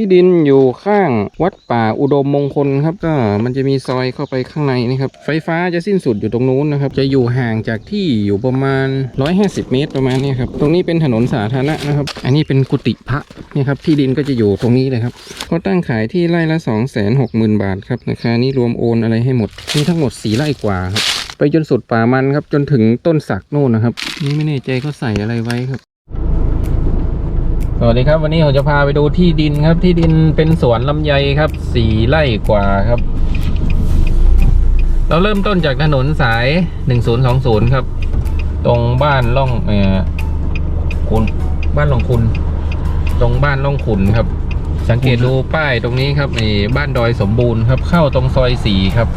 ที่ดินอยู่ข้างวัดป่าอุดมมงคลครับก็มันจะมีซอยเข้าไปข้างในนี่ครับ ไฟฟ้าจะสิ้นสุดอยู่ตรงนู้นนะครับ จะอยู่ห่างจากที่อยู่ประมาณ 150 เมตรประมาณนี้ครับ ตรงนี้เป็นถนนสาธารณะนะครับ อันนี้เป็นกุฏิพระนี่ครับ ที่ดินก็จะอยู่ตรงนี้เลยครับก็ตั้งขายที่ไร่ละ 2 6 0 0 0 0 บาทครับราคานี้รวมโอนอะไรให้หมดมีทั้งหมด4ไร่กว่าครับไปจนสุดป่ามันครับจนถึงต้นสักโน่นนะครับ นี่ไม่แน่ใจเขาใส่อะไรไว้ครับ สวัสดีครับวันนี้ผมจะพาไปดูที่ดินครับ ที่ดินเป็นสวนลำไยครับสี่ไร่กว่าครับ เราเริ่มต้นจากถนนสายหนึ่งศูนย์สองศูนย์ครับ ตรงบ้านล่องเออคุณบ้านล่องคุณ ตรงบ้านล่องขุนครับ สังเกตดูป้ายตรงนี้ครับไอ้บ้านดอยสมบูรณ์ครับ เข้าตรงซอยสี่ครับ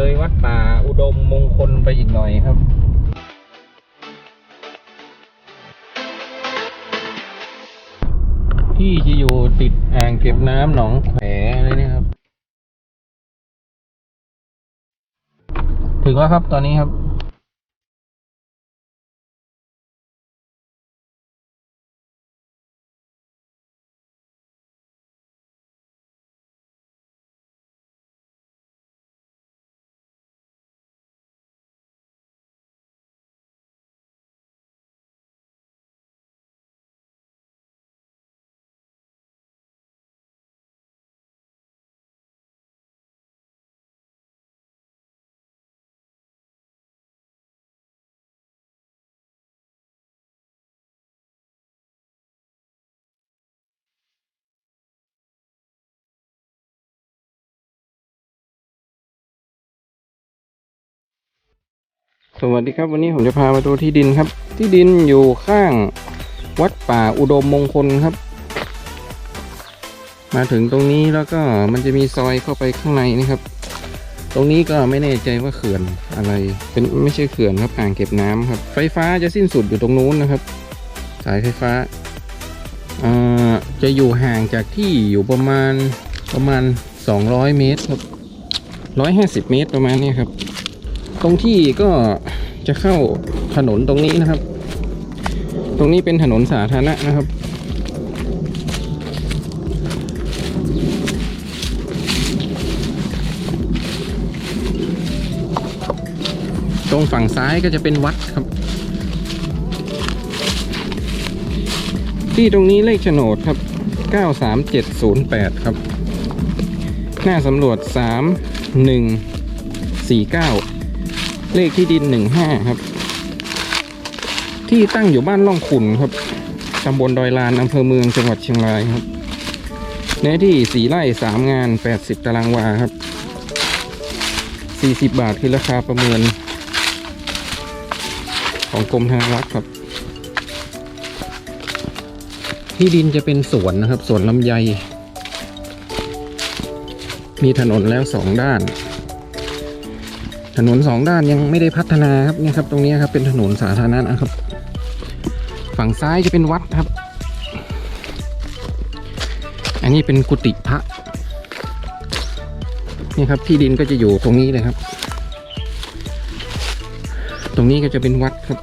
เลยวัดป่าอุดมมงคลไปอีกหน่อยครับที่จะอยู่ติดอ่างเก็บน้ำหนองแขอะไรเนี่ยครับ ถึงแล้วครับตอนนี้ครับ สวัสดีครับวันนี้ผมจะพามาดูที่ดินครับ ที่ดินอยู่ข้างวัดป่าอุดมมงคลครับ มาถึงตรงนี้แล้วก็มันจะมีซอยเข้าไปข้างในนี่ครับ ตรงนี้ก็ไม่แน่ใจว่าเขื่อนอะไร เป็นไม่ใช่เขื่อนครับอ่างเก็บน้ำครับ ไฟฟ้าจะสิ้นสุดอยู่ตรงนู้นนะครับ สายไฟฟ้าจะอยู่ห่างจากที่อยู่ประมาณประมาณ 200 เมตรครับ150 เมตรประมาณนี้ครับ ตรงที่ก็จะเข้าถนนตรงนี้นะครับ ตรงนี้เป็นถนนสาธารณะนะครับ ตรงฝั่งซ้ายก็จะเป็นวัดครับ ที่ตรงนี้เลขโฉนดครับ 93708 ครับ หน้าสำรวจ 3149 เลขที่ดิน15ครับ ที่ตั้งอยู่บ้านล่องขุนครับตำบลดอยลานอำเภอเมืองจังหวัดเชียงรายครับเนื้อที่4ไร่3งาน80ตารางวาครับ40บาทคือราคาประเมิน ของกรมธนารักษ์ครับ ที่ดินจะเป็นสวนนะครับ สวนลำไย มีถนนแล้วสองด้าน ถนนสองด้านยังไม่ได้พัฒนาครับเนี่ยครับ ตรงนี้ครับเป็นถนนสาธารณะนะครับ ฝั่งซ้ายจะเป็นวัดครับ อันนี้เป็นกุฏิพระนี่ครับที่ดินก็จะอยู่ตรงนี้เลยครับ ตรงนี้ก็จะเป็นวัดครับ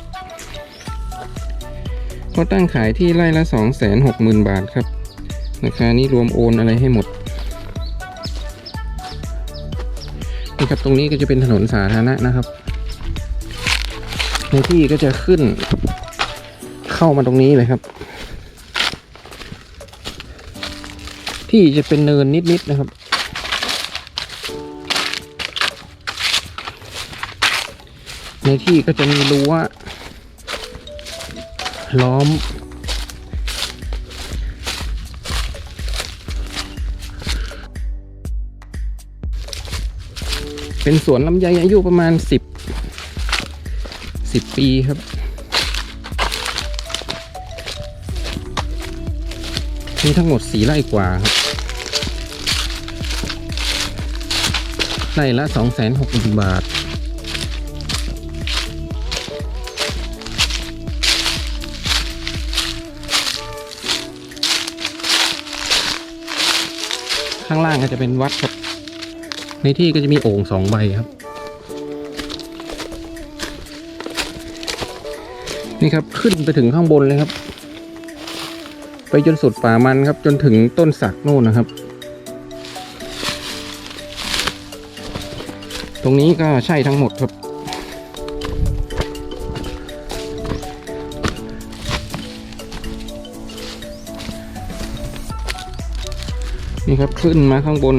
ก็ตั้งขายที่ไร่ละสองแสนหกหมื่นบาทครับราคานี้รวมโอนอะไรให้หมด ครับตรงนี้ก็จะเป็นถนนสาธารณะนะครับในที่ก็จะขึ้น เข้ามาตรงนี้เลยครับ ที่จะเป็นเนินนิดๆนะครับในที่ก็จะมีรั้วล้อม เป็นสวนลำไยอายุประมาณ10สิบปีครับมีทั้งหมดสีไร่กว่าครับไร่ละสองแสนหกหมื่นบาทข้างล่างก็จะเป็นวัดครับ ในที่ก็จะมีโอ่งสองใบครับ นี่ครับขึ้นไปถึงข้างบนเลยครับ ไปจนสุดป่ามันครับ จนถึงต้นสักโน่นนะครับ ตรงนี้ก็ใช่ทั้งหมดครับนี่ครับขึ้นมาข้างบน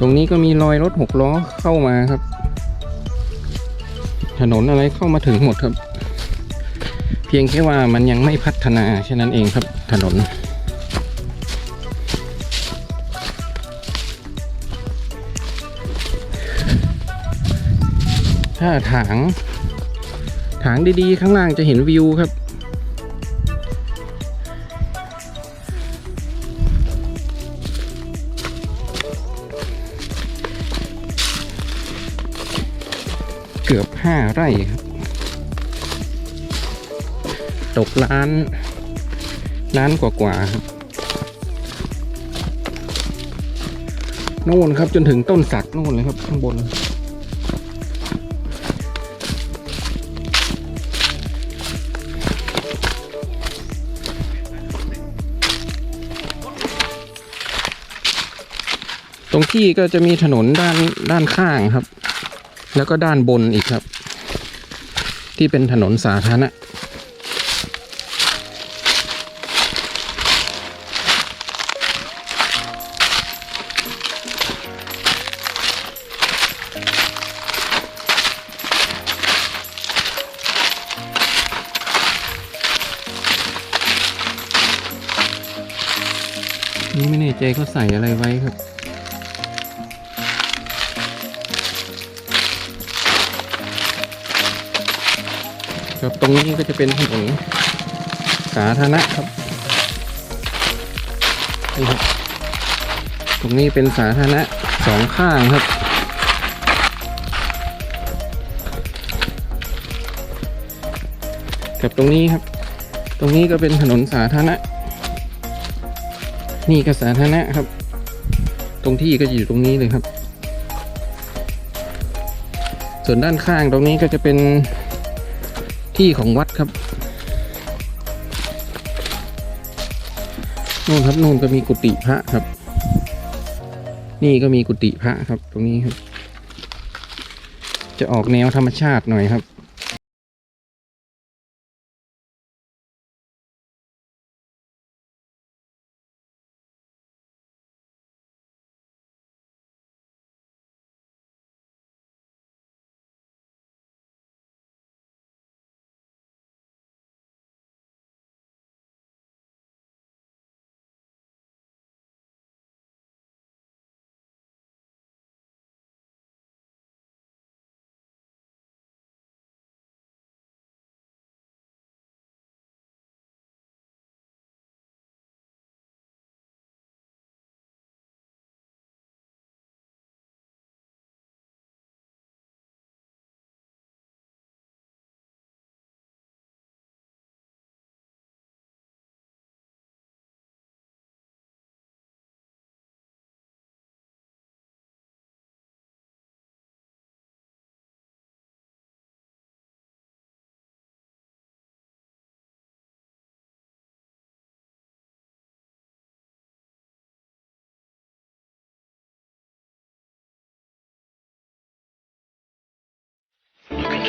ตรงนี้ก็มีรอยรถหกล้อเข้ามาครับ ถนนอะไรเข้ามาถึงหมดครับ เพียงแค่ว่ามันยังไม่พัฒนาแค่นั้นเองครับถนนถ้าถาง ถางดีๆ ข้างล่างจะเห็นวิวครับ เกือบห้าไร่ครับ ตกล้านล้านกว่าๆครับนู่นครับจนถึงต้นสักนู่นเลยครับ ข้างบน ตรงที่ก็จะมีถนนด้านด้านข้างครับ แล้วก็ด้านบนอีกครับ ที่เป็นถนนสาธารณะนี่ไม่แน่ใจเขาใส่อะไรไว้ครับ ครับตรงนี้ก็จะเป็นถนนสาธารณะครับนี่ครับ ตรงนี้เป็นสาธารณะสองข้างครับ กับตรงนี้ครับ ตรงนี้ก็เป็นถนนสาธารณะ นี่ก็สาธารณะครับ ตรงที่ก็อยู่ตรงนี้เลยครับ ส่วนด้านข้างตรงนี้ก็จะเป็น ที่ของวัดครับนู่นครับนู่นก็มีกุฏิพระครับ นี่ก็มีกุฏิพระครับ ตรงนี้ครับ จะออกแนวธรรมชาติหน่อยครับ